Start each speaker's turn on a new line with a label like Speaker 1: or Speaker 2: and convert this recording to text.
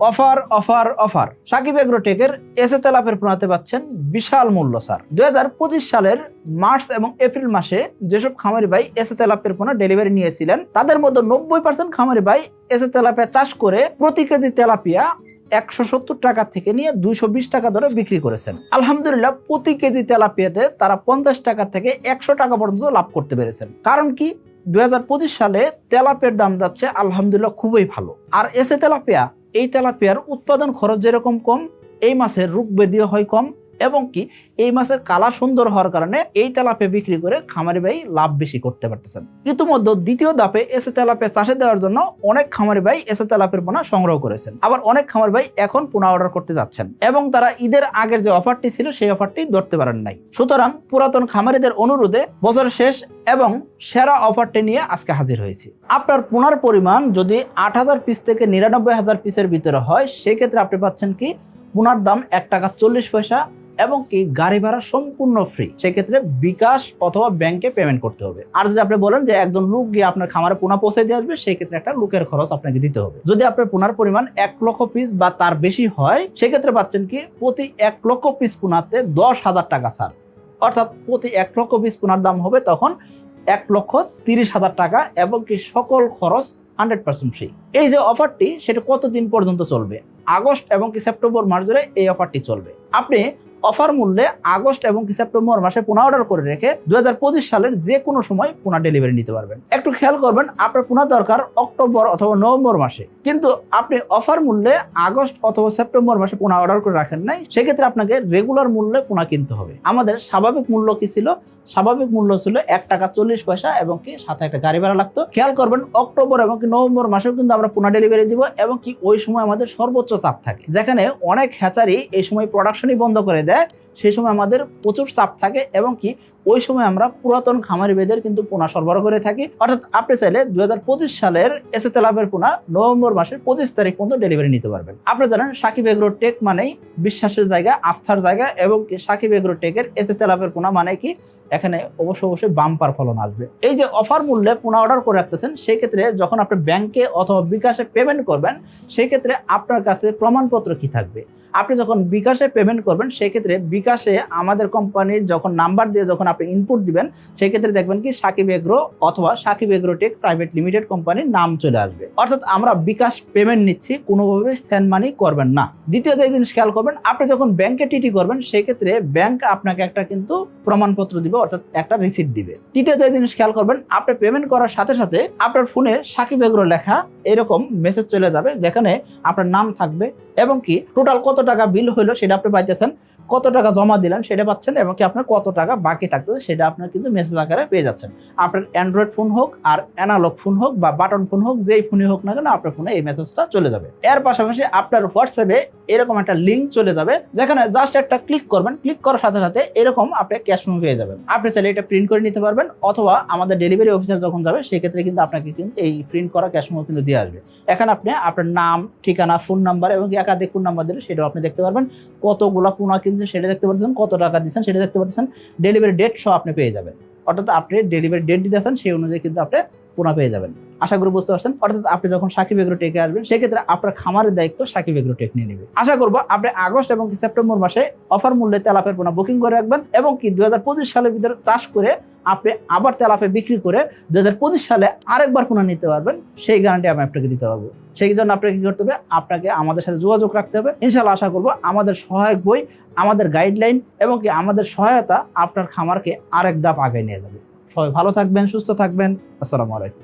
Speaker 1: Offer offer offer. Shakib এগ্রোটেকের এসে তেলাপের পোনাতে পাচ্ছেন বিশাল মূল্য, স্যার। দুই হাজার পঁচিশ সালের মার্চ এবং এপ্রিল মাসে যেসব খামারি ভাই এসে তেলাপের পোনা ডেলিভারি নিয়েছিলেন, তাদের মধ্যে নব্বই পার্সেন্ট খামারি ভাই এসে তেলাপিয়া চাষ করে প্রতি কেজি তেলাপিয়া একশো সত্তর টাকা থেকে নিয়ে দুইশো বিশ টাকা ধরে বিক্রি করেছেন। আলহামদুলিল্লাহ, প্রতি কেজি তেলাপিয়াতে তারা পঞ্চাশ টাকা থেকে একশো টাকা পর্যন্ত লাভ করতে পেরেছেন। কারণ কি? দুই হাজার পঁচিশ সালে তেলাপিয়ার দাম যাচ্ছে আলহামদুলিল্লাহ খুবই ভালো। আর এসে তেলাপিয়া এই তেলাপিয়ার উৎপাদন খরচ যেরকম কম এই মাছের রোগ ব্যাধিও হয় কম। এবং কি এই মাছের কালা সুন্দর হওয়ার কারণে এই তেলাপে বিক্রি করে খামারি ভাই লাভ বেশি করতে পারতেছেন। ইতিমধ্যে দ্বিতীয় ধাপে এসে তেলাপিয়া চাষে দেওয়ার জন্য অনেক খামারি ভাই এসে তেলাপিয়ার পোনা সংগ্রহ করেছেন। আবার অনেক খামারি ভাই এখন পোনা অর্ডার করতে যাচ্ছেন এবং তারা ঈদের আগের যে অফারটি ছিল সেই অফারটি ধরতে পারেন নাই। সুতরাং পুরাতন খামারিদের অনুরোধে বছর শেষ এবং সেরা অফারটি নিয়ে আজকে হাজির হয়েছি। আপনার পোনার পরিমাণ যদি আট হাজার পিস থেকে নিরানব্বই হাজার পিসের ভিতরে হয়, সেক্ষেত্রে আপনি পাচ্ছেন কি, পোনার দাম এক টাকা চল্লিশ পয়সা এবং কি গাড়ি ভাড়া সম্পূর্ণ ফ্রি সেক্ষেত্রে বিকাশ অথবা ব্যাংকে পেমেন্ট করতে হবে। আর যদি আপনি বলেন যে একজন লোক গিয়ে আপনার খামারে পোনা পৌঁছে দিয়ে আসবে, সেক্ষেত্রে একটা লোকের খরচ আপনাকে দিতে হবে। যদি আপনার পোনার পরিমাণ এক লক্ষ পিস বা তার বেশি হয়, সেক্ষেত্রে পাচ্ছেন কি প্রতি এক লক্ষ পিস পোনাতে দশ হাজার টাকা ছাড়। অর্থাৎ প্রতি এক লক্ষ পিস পোনার দাম হবে তখন এক লক্ষ তিরিশ হাজার টাকা এবং কি সকল খরচ হান্ড্রেড পার্সেন্ট ফ্রি এই যে অফারটি সেটা কতদিন পর্যন্ত চলবে? আগস্ট এবং কি সেপ্টেম্বর মাস ধরে এই অফারটি চলবে। আপনি অফার মূল্যে আগস্ট এবং কি সেপ্টেম্বর মাসে পোনা অর্ডার করে রেখে দুই হাজার পঁচিশ সালের যে কোনো সময় পোনা ডেলিভারি নিতে পারবেন। একটু খেয়াল করবেন, আপনার পোনা দরকার অক্টোবর অথবা নভেম্বর মাসে। কিন্তু আপনি অফার মূল্যে আগস্ট অথবা সেপ্টেম্বর মাসে পোনা অর্ডার করে রাখেন নাই, সেক্ষেত্রে আপনাকে রেগুলার মূল্যে পোনা কিনতে হবে। আমাদের স্বাভাবিক মূল্য কি ছিল? স্বাভাবিক মূল্য ছিল এক টাকা চল্লিশ পয়সা এবং কি সাথে একটা গাড়ি ভাড়া লাগতো। খেয়াল করবেন, অক্টোবর এবং কি নভেম্বর মাসেও কিন্তু আমরা পোনা ডেলিভারি দিব এবং কি ওই সময় আমাদের সর্বোচ্চ তাপ থাকে। যেখানে অনেক হ্যাচারি এই সময় প্রোডাকশনই বন্ধ করে দেয়, সেই সময় আমাদের প্রচুর চাপ থাকে এবং কি ওই সময় আমরা পুরাতন খামারি বেদের কিন্তু পোনা সরবরাহ করে থাকি। অর্থাৎ আপনি চাইলে দুই হাজার পঁচিশ সালের এসে তেলাপের পোনা নভেম্বর মাসের পঁচিশ তারিখ পর্যন্ত ডেলিভারি নিতে পারবেন। আপনারা জানেন সাকিব এগ্রো টেক মানেই বিশ্বাসের জায়গা, আস্থার জায়গা এবং কি সাকিব এগ্রো টেকের এসে তেলাপের পোনা মানে কি এখানে অবশ্য অবশ্যই বাম্পার ফলন আসবে। এই যে অফার মূল্যে পোনা অর্ডার করে রাখতেছেন সেই ক্ষেত্রে যখন আপনি ব্যাংকে অথবা বিকাশে পেমেন্ট করবেন সেই ক্ষেত্রে আপনার কাছে প্রমাণপত্র কি থাকবে? আপনি যখন বিকাশে পেমেন্ট করবেন সেই ক্ষেত্রে বিকাশে আমাদের কোম্পানির যখন নাম্বার দিয়ে যখন আপনি ইনপুট দিবেন সেই ক্ষেত্রে দেখবেন কি সাকিব এগ্রো অথবা সাকিব এগ্রোটেক প্রাইভেট লিমিটেড কোম্পানির নাম চলে আসবে। অর্থাৎ আমরা বিকাশ পেমেন্ট নিচ্ছি, কোনোভাবে সেন্ড মানি করবেন না। দ্বিতীয় যে জিনিস খেয়াল করবেন, আপনি যখন ব্যাংকে টিটি করবেন সেই ক্ষেত্রে ব্যাংক আপনাকে একটা কিন্তু প্রমাণপত্র দিবে, অর্থাৎ একটা রিসিপ্ট দিবে। তৃতীয় যে জিনিস খেয়াল করবেন, আপনি পেমেন্ট করার সাথে সাথে আপনার ফোনে সাকিব এগ্রো লেখা এরকম মেসেজ চলে যাবে, যেখানে আপনার নাম থাকবে এবং কি টোটাল কত টাকা বিল হইল সেটা আপনি পাইতেছেন, কত টাকা জমা দিলেন সেটা পাচ্ছেন এবং কি আপনার কত টাকা বাকি থাকতেছে সেটা আপনার কিন্তু মেসেজ আকারে পেয়ে যাচ্ছেন। আপনার অ্যান্ড্রয়েড ফোন হোক আর অ্যানালগ ফোন হোক বা বাটন ফোন হোক, যেই ফোনই হোক না কেন আপনার ফোনে এই মেসেজটা চলে যাবে। এর পাশাপাশি আপনার হোয়াটসঅ্যাপে এরকম একটা লিঙ্ক চলে যাবে, যেখানে জাস্ট একটা ক্লিক করবেন ক্লিক করার সাথে সাথে এরকম আপনি ক্যাশ মেমো পেয়ে যাবেন। আপনি চাইলে এটা প্রিন্ট করে নিতে পারবেন অথবা আমাদের ডেলিভারি অফিসার যখন যাবে, সেক্ষেত্রে কিন্তু আপনাকে কিন্তু এই প্রিন্ট করা ক্যাশ মেমো কিন্তু দিয়ে আসবে। এখানে আপনি আপনার নাম, ঠিকানা ফোন নাম্বার এবং একাধিক ফোন নাম্বার দিলে সেটাও আপনি দেখতে পারবেন। কতগুলো পোনা কিনছেন সেটা দেখতে পাচ্ছেন কত টাকা দিচ্ছেন সেটা দেখতে পাচ্ছেন ডেলিভারি ডেট সহ আপনি পেয়ে যাবেন। অর্থাৎ আপনি ডেলিভারি ডেট দিতেছেন, সেই অনুযায়ী কিন্তু আপনি পোনা পেয়ে যাবেন। আশা করি বুঝতে পারছেন। অর্থাৎ আপনি যখন সাকিব এগ্রো টেকে আসবেন, সেক্ষেত্রে আপনার খামারের দায়িত্ব সাকিব এগ্রো টেক নিয়ে নেবে। আশা করব আপনি আগস্ট এবং সেপ্টেম্বর মাসে অফার মূল্যে তেলাপের পোনা বুকিং করে রাখবেন এবং কি দু হাজার পঁচিশ সালের ভিতরে চাষ করে আপনি আবার তেলাপে বিক্রি করে দু হাজার পঁচিশ সালে আরেকবার পোনা নিতে পারবেন, সেই গ্যারান্টি আমি আপনাকে দিতে পারব। সেই জন্য আপনাকে কী করতে হবে? আপনাকে আমাদের সাথে যোগাযোগ রাখতে হবে। ইনশাল্লাহ আশা করব আমাদের সহায়ক বই, আমাদের গাইডলাইন এবং কি আমাদের সহায়তা আপনার খামারকে আরেক ধাপ আগে নিয়ে যাবে। সবাই ভালো থাকবেন, সুস্থ থাকবেন। আসসালামু আলাইকুম।